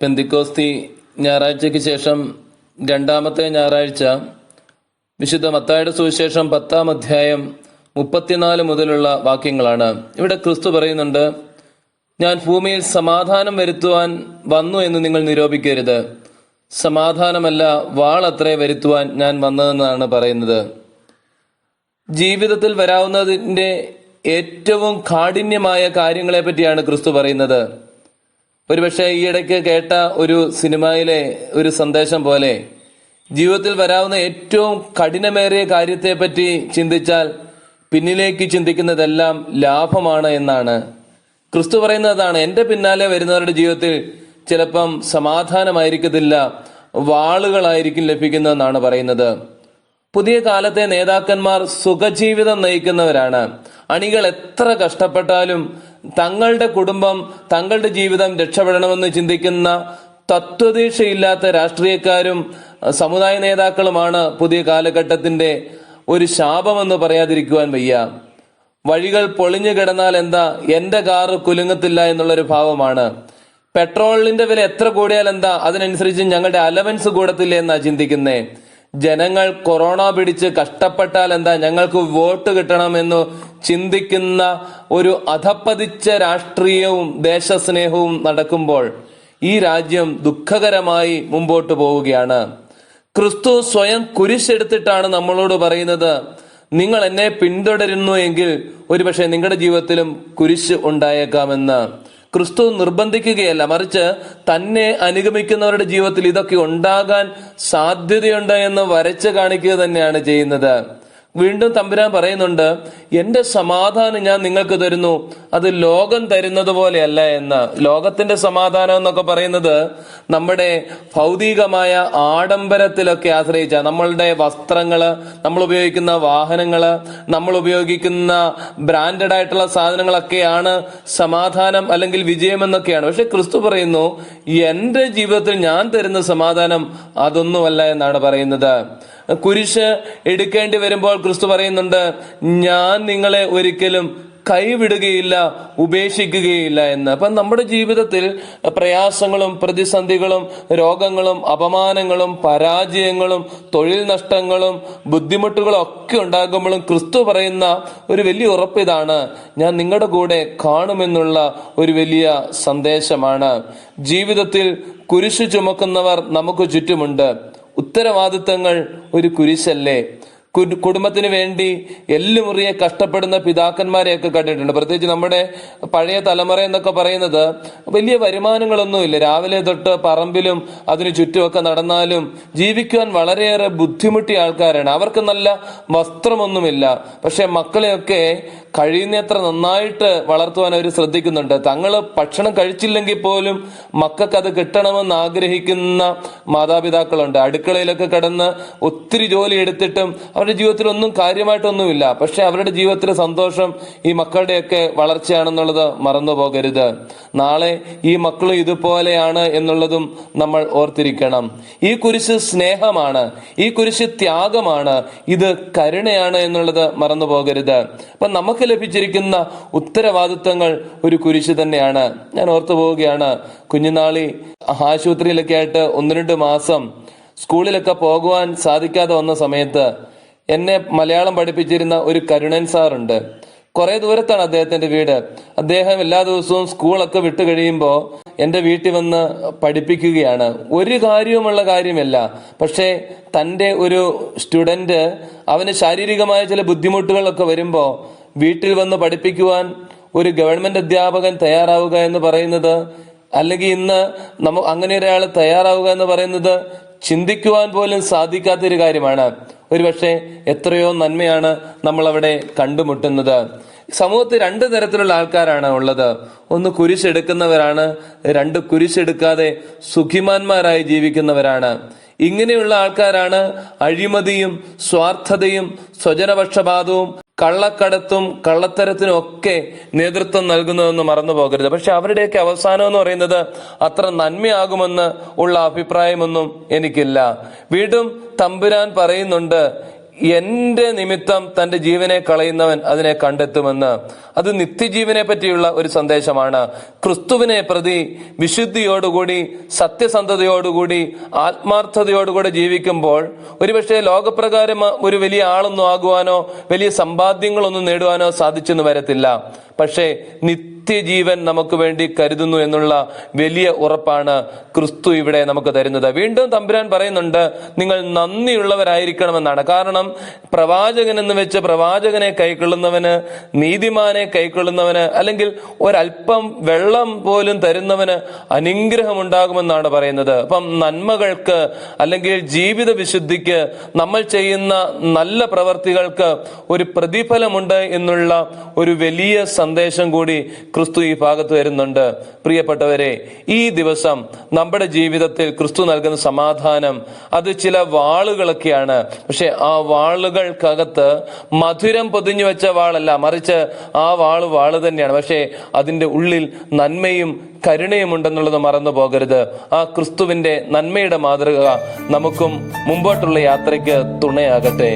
പെന്തിക്കോസ്തി ഞായറാഴ്ചയ്ക്ക് ശേഷം രണ്ടാമത്തെ ഞായറാഴ്ച വിശുദ്ധ മത്തായുടെ സുവിശേഷം പത്താം അധ്യായം മുപ്പത്തിനാല് മുതലുള്ള വാക്യങ്ങളാണ്. ഇവിടെ ക്രിസ്തു പറയുന്നുണ്ട് ഞാൻ ഭൂമിയിൽ സമാധാനം വരുത്തുവാൻ വന്നു എന്ന് നിങ്ങൾ നിരൂപിക്കരുത്. സമാധാനമല്ല വാളത്രേ വരുത്തുവാൻ ഞാൻ വന്നതെന്നാണ് പറയുന്നത്. ജീവിതത്തിൽ വരാവുന്നതിന്റെ ഏറ്റവും കാഠിന്യമായ കാര്യങ്ങളെ പറ്റിയാണ് ക്രിസ്തു പറയുന്നത്. ഒരുപക്ഷെ ഈയിടയ്ക്ക് കേട്ട ഒരു സിനിമയിലെ ഒരു സന്ദേശം പോലെ ജീവിതത്തിൽ വരാവുന്ന ഏറ്റവും കഠിനമേറിയ കാര്യത്തെപ്പറ്റി ചിന്തിച്ചാൽ പിന്നിലേക്ക് ചിന്തിക്കുന്നതെല്ലാം ലാഭമാണ് എന്നാണ്. ക്രിസ്തു പറയുന്നതാണ് എന്റെ പിന്നാലെ വരുന്നവരുടെ ജീവിതത്തിൽ ചിലപ്പം സമാധാനമായിരിക്കത്തില്ല വാളുകളായിരിക്കും ലഭിക്കുന്നതെന്നാണ് പറയുന്നത്. പുതിയ കാലത്തെ നേതാക്കന്മാർ സുഖജീവിതം നയിക്കുന്നവരാണ്. അണികൾ എത്ര കഷ്ടപ്പെട്ടാലും തങ്ങളുടെ കുടുംബം തങ്ങളുടെ ജീവിതം രക്ഷപ്പെടണമെന്ന് ചിന്തിക്കുന്ന തത്വദീക്ഷയില്ലാത്ത രാഷ്ട്രീയക്കാരും സമുദായ നേതാക്കളുമാണ് പുതിയ കാലഘട്ടത്തിന്റെ ഒരു ശാപമെന്ന് പറയാതിരിക്കുവാൻ വയ്യ. വഴികൾ പൊളിഞ്ഞു കിടന്നാൽ എന്താ എന്റെ കാറ് കുലുങ്ങത്തില്ല എന്നുള്ളൊരു ഭാവമാണ്. പെട്രോളിന്റെ വില എത്ര കൂടിയാൽ എന്താ അതിനനുസരിച്ച് ഞങ്ങളുടെ അലവൻസ് കൂടത്തില്ലേ എന്നാ ചിന്തിക്കുന്നേ. ജനങ്ങൾ കൊറോണ പിടിച്ച് കഷ്ടപ്പെട്ടാൽ എന്താ ഞങ്ങൾക്ക് വോട്ട് കിട്ടണമെന്ന് ചിന്തിക്കുന്ന ഒരു അധപ്പതിച്ച രാഷ്ട്രീയവും ദേശസ്നേഹവും നടക്കുമ്പോൾ ഈ രാജ്യം ദുഃഖകരമായി മുമ്പോട്ട് പോവുകയാണ്. ക്രിസ്തു സ്വയം കുരിശെടുത്തിട്ടാണ് നമ്മളോട് പറയുന്നത് നിങ്ങൾ എന്നെ പിന്തുടരുന്നു എങ്കിൽ ഒരുപക്ഷെ നിങ്ങളുടെ ജീവിതത്തിലും കുരിശ് ഉണ്ടായേക്കാമെന്ന്. ക്രിസ്തു നിർബന്ധിക്കുകയല്ല മറിച്ച് തന്നെ അനുഗമിക്കുന്നവരുടെ ജീവിതത്തിൽ ഇതൊക്കെ ഉണ്ടാകാൻ സാധ്യതയുണ്ട് എന്ന് വരച്ച് കാണിക്കുക തന്നെയാണ് ചെയ്യുന്നത്. വീണ്ടും തമ്പുരാൻ പറയുന്നുണ്ട് എന്റെ സമാധാനം ഞാൻ നിങ്ങൾക്ക് തരുന്നു. അത് ലോകം തരുന്നത് പോലെയല്ല എന്ന്. ലോകത്തിന്റെ സമാധാനം എന്നൊക്കെ പറയുന്നത് നമ്മുടെ ഭൗതികമായ ആഡംബരത്തിലൊക്കെ ആശ്രയിച്ച. നമ്മളുടെ വസ്ത്രങ്ങൾ നമ്മൾ ഉപയോഗിക്കുന്ന വാഹനങ്ങൾ നമ്മൾ ഉപയോഗിക്കുന്ന ബ്രാൻഡഡ് ആയിട്ടുള്ള സാധനങ്ങളൊക്കെയാണ് സമാധാനം അല്ലെങ്കിൽ വിജയം എന്നൊക്കെയാണ്. പക്ഷെ ക്രിസ്തു പറയുന്നു എന്റെ ജീവിതത്തിൽ ഞാൻ തരുന്ന സമാധാനം അതൊന്നുമല്ല എന്നാണ് പറയുന്നത്. കുരിശ് എടുക്കേണ്ടി വരുമ്പോൾ ക്രിസ്തു പറയുന്നുണ്ട് ഞാൻ നിങ്ങളെ ഒരിക്കലും കൈവിടുകയില്ല ഉപേക്ഷിക്കുകയില്ല എന്ന്. അപ്പം നമ്മുടെ ജീവിതത്തിൽ പ്രയാസങ്ങളും പ്രതിസന്ധികളും രോഗങ്ങളും അപമാനങ്ങളും പരാജയങ്ങളും തൊഴിൽ നഷ്ടങ്ങളും ബുദ്ധിമുട്ടുകളും ഒക്കെ ഉണ്ടാകുമ്പോഴും ക്രിസ്തു പറയുന്ന ഒരു വലിയ ഉറപ്പ് ഇതാണ്. ഞാൻ നിങ്ങളുടെ കൂടെ കാണുമെന്നുള്ള ഒരു വലിയ സന്ദേശമാണ്. ജീവിതത്തിൽ കുരിശ് ചുമക്കുന്നവർ നമുക്ക് ചുറ്റുമുണ്ട്. ഉത്തരവാദിത്തങ്ങൾ ഒരു കുരിശല്ലേ? കുടുംബത്തിന് വേണ്ടി എല്ലുമുറിയെ കഷ്ടപ്പെടുന്ന പിതാക്കന്മാരെയൊക്കെ കണ്ടിട്ടുണ്ട്. പ്രത്യേകിച്ച് നമ്മുടെ പഴയ തലമുറ എന്നൊക്കെ പറയുന്നത് വലിയ വരുമാനങ്ങളൊന്നുമില്ല. രാവിലെ തൊട്ട് പറമ്പിലും അതിനു ചുറ്റുമൊക്കെ നടന്നാലും ജീവിക്കുവാൻ വളരെയേറെ ബുദ്ധിമുട്ടിയ ആൾക്കാരാണ്. അവർക്ക് നല്ല വസ്ത്രമൊന്നുമില്ല. പക്ഷെ മക്കളെയൊക്കെ കഴിയുന്നത്ര നന്നായിട്ട് വളർത്തുവാൻ അവർ ശ്രദ്ധിക്കുന്നുണ്ട്. തങ്ങൾ ഭക്ഷണം കഴിച്ചില്ലെങ്കിൽ പോലും മക്കൾക്ക് അത് കിട്ടണമെന്ന് ആഗ്രഹിക്കുന്ന മാതാപിതാക്കളുണ്ട്. അടുക്കളയിലൊക്കെ കിടന്ന് ഒത്തിരി ജോലി എടുത്തിട്ടും അവരുടെ ജീവിതത്തിൽ ഒന്നും കാര്യമായിട്ടൊന്നുമില്ല. പക്ഷെ അവരുടെ ജീവിതത്തിലെ സന്തോഷം ഈ മക്കളുടെയൊക്കെ വളർച്ചയാണെന്നുള്ളത് മറന്നു പോകരുത്. നാളെ ഈ മക്കളും ഇതുപോലെയാണ് എന്നുള്ളതും നമ്മൾ ഓർത്തിരിക്കണം. ഈ കുരിശ് സ്നേഹമാണ്. ഈ കുരിശ് ത്യാഗമാണ്. ഇത് കരുണയാണ് എന്നുള്ളത് മറന്നു പോകരുത്. അപ്പൊ നമുക്ക് ലഭിച്ചിരിക്കുന്ന ഉത്തരവാദിത്തങ്ങൾ ഒരു കുരിശ് തന്നെയാണ്. ഞാൻ ഓർത്തു പോവുകയാണ്. കുഞ്ഞുനാളി ആശുപത്രിയിലൊക്കെ ആയിട്ട് ഒന്ന് രണ്ട് മാസം സ്കൂളിലൊക്കെ പോകുവാൻ സാധിക്കാതെ വന്ന സമയത്ത് എന്നെ മലയാളം പഠിപ്പിച്ചിരുന്ന ഒരു കരുണൻ സാറുണ്ട്. കുറെ ദൂരത്താണ് അദ്ദേഹത്തിന്റെ വീട്. അദ്ദേഹം എല്ലാ ദിവസവും സ്കൂളൊക്കെ വിട്ടു കഴിയുമ്പോൾ എന്റെ വീട്ടിൽ വന്ന് പഠിപ്പിക്കുകയാണ്. ഒരു കാര്യവുമുള്ള കാര്യമല്ല. പക്ഷേ തന്റെ ഒരു സ്റ്റുഡന്റ് അവന് ശാരീരികമായ ചില ബുദ്ധിമുട്ടുകളൊക്കെ വരുമ്പോൾ വീട്ടിൽ വന്ന് പഠിപ്പിക്കുവാൻ ഒരു ഗവൺമെന്റ് അധ്യാപകൻ തയ്യാറാവുക എന്ന് പറയുന്നത് അല്ലെങ്കിൽ ഇന്ന് നമ്മ അങ്ങനെ ഒരാൾ തയ്യാറാവുക എന്ന് പറയുന്നത് ചിന്തിക്കുവാൻ പോലും സാധിക്കാത്ത ഒരു കാര്യമാണ്. ഒരുപക്ഷെ എത്രയോ നന്മയാണ് നമ്മൾ അവിടെ കണ്ടുമുട്ടുന്നത്. സമൂഹത്തിൽ രണ്ട് തരത്തിലുള്ള ആൾക്കാരാണ് ഉള്ളത്. ഒന്ന് കുരിശെടുക്കുന്നവരാണ് രണ്ട് കുരിശെടുക്കാതെ സുഖിമാന്മാരായി ജീവിക്കുന്നവരാണ്. ഇങ്ങനെയുള്ള ആൾക്കാരാണ് അഴിമതിയും സ്വാർത്ഥതയും സ്വജനപക്ഷപാതവും കള്ളക്കടത്തും കള്ളത്തരത്തിനും ഒക്കെ നേതൃത്വം നൽകുന്നതെന്ന് മറന്നു പോകരുത്. പക്ഷെ അവരുടെയൊക്കെ അവസാനം എന്ന് പറയുന്നത് അത്ര നന്മയാകുമെന്ന് ഉള്ള അഭിപ്രായമൊന്നും എനിക്കില്ല. വീണ്ടും തമ്പുരാൻ പറയുന്നുണ്ട് എന്റെ നിമിത്തം തന്റെ ജീവനെ കളയുന്നവൻ അതിനെ കണ്ടെത്തുമെന്ന് അത് നിത്യജീവനെ പറ്റിയുള്ള ഒരു സന്ദേശമാണ്. ക്രിസ്തുവിനെ പ്രതി വിശുദ്ധിയോടുകൂടി സത്യസന്ധതയോടുകൂടി ആത്മാർത്ഥതയോടുകൂടി ജീവിക്കുമ്പോൾ ഒരുപക്ഷെ ലോകപ്രകാരം ഒരു വലിയ ആളൊന്നും ആകുവാനോ വലിയ സമ്പാദ്യങ്ങളൊന്നും നേടുവാനോ സാധിച്ചെന്ന് വരത്തില്ല. പക്ഷേ നിത്യജീവൻ നമുക്ക് വേണ്ടി കരുതുന്നു എന്നുള്ള വലിയ ഉറപ്പാണ് ക്രിസ്തു ഇവിടെ നമുക്ക് തരുന്നത്. വീണ്ടും തമ്പുരാൻ പറയുന്നുണ്ട് നിങ്ങൾ നന്ദിയുള്ളവരായിരിക്കണമെന്നാണ്. കാരണം പ്രവാചകൻ എന്ന് വെച്ച് പ്രവാചകനെ കൈക്കൊള്ളുന്നവന് നീതിമാനെ കൈക്കൊള്ളുന്നവന് അല്ലെങ്കിൽ ഒരല്പം വെള്ളം പോലും തരുന്നവന് അനുഗ്രഹം ഉണ്ടാകുമെന്നാണ് പറയുന്നത്. അപ്പം നന്മകൾക്ക് അല്ലെങ്കിൽ ജീവിത വിശുദ്ധിക്ക് നമ്മൾ ചെയ്യുന്ന നല്ല പ്രവർത്തികൾക്ക് ഒരു പ്രതിഫലമുണ്ട് എന്നുള്ള ഒരു വലിയ സന്ദേശം കൂടി ക്രിസ്തു ഈ ഭാഗത്ത് വരുന്നുണ്ട്. പ്രിയപ്പെട്ടവരെ ഈ ദിവസം നമ്മുടെ ജീവിതത്തിൽ ക്രിസ്തു നൽകുന്ന സമാധാനം അത് ചില വാളുകളൊക്കെയാണ്. പക്ഷെ ആ വാളുകൾക്കകത്ത് മധുരം പൊതിഞ്ഞു വെച്ച വാളല്ല മറിച്ച് ആ വാൾ വാൾ തന്നെയാണ്. പക്ഷേ അതിന്റെ ഉള്ളിൽ നന്മയും കരുണയും ഉണ്ടെന്നുള്ളത് മറന്നു പോകരുത്. ആ ക്രിസ്തുവിന്റെ നന്മയുടെ മാതൃക നമുക്കും മുമ്പോട്ടുള്ള യാത്രയ്ക്ക് തുണയാകട്ടെ.